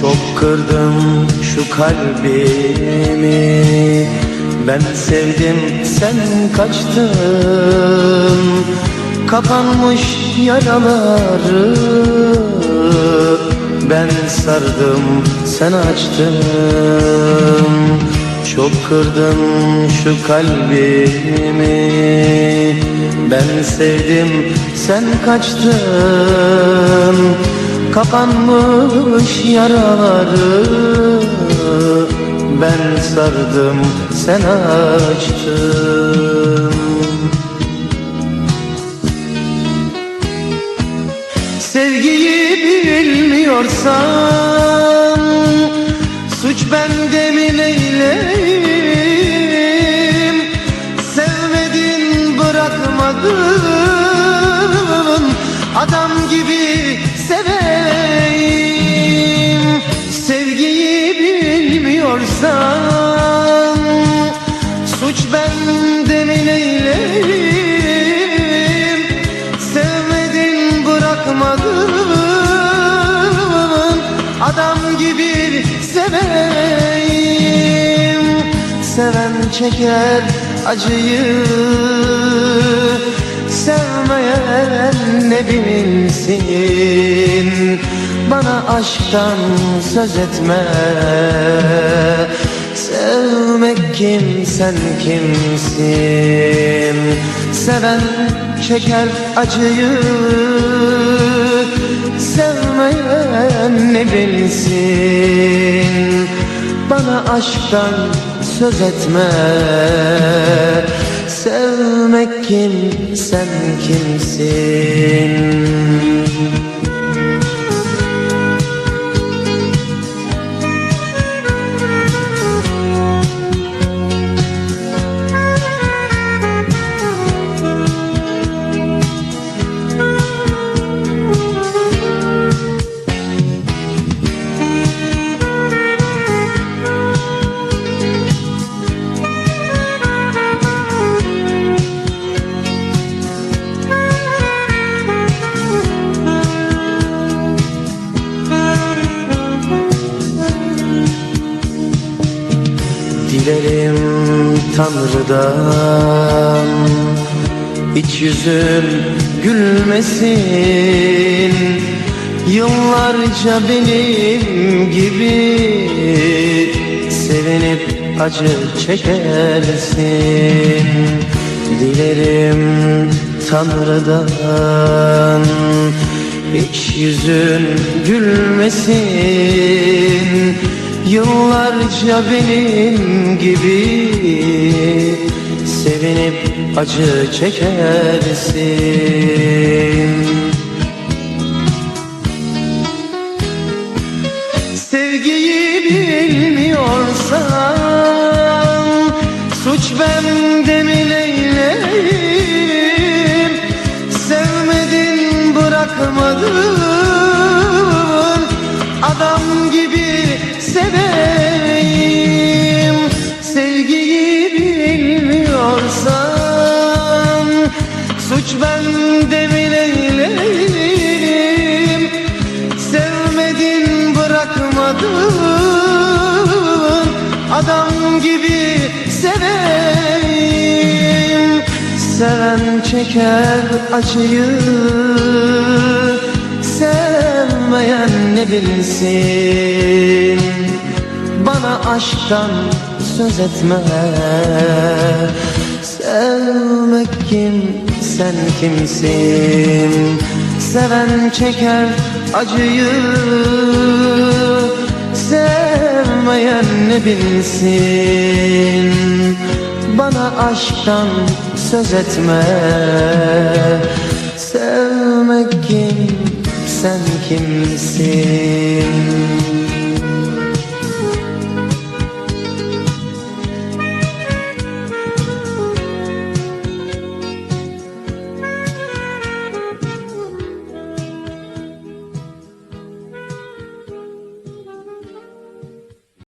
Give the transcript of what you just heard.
Çok kırdım şu kalbimi. Ben sevdim sen kaçtın. Kapanmış yaraları. Ben sardım sen açtın. Çok kırdım şu kalbimi. Ben sevdim sen kaçtın Kapanmış yaraları Ben sardım sen açtın. Sevgiyi bilmiyorsan Suç bende mi neyleyim? Sevmedin bırakmadın. Adam Seven çeker acıyı. Sevmeyen ne bilsin? Bana aşktan söz etme. Sevmek kim sen kimsin? Seven çeker acıyı. Sevmeyen ne bilsin? Bana aşktan söz etme. Sevmek kim sen kimsin Tanrı'dan Hiç yüzün gülmesin. Yıllarca benim gibi Sevinip acı çekersin. Dilerim Tanrı'dan Hiç yüzün gülmesin Yıllarca benim gibi Sevinip acı çekersin. Sevgiyi bilmiyorsan Suç bende mi neyleyim Sevmedin bırakmadın Suç bende mi Sevmedin bırakmadın. Adam gibi seveyim. Seven çeker acıyı. Sevmeyen ne bilsin? Bana aşktan söz etme. Sevmek kim sen kimsin? Seven çeker acıyı Sevmeyen ne bilsin? Bana aşktan söz etme. Sevmek kim? Sen kimsin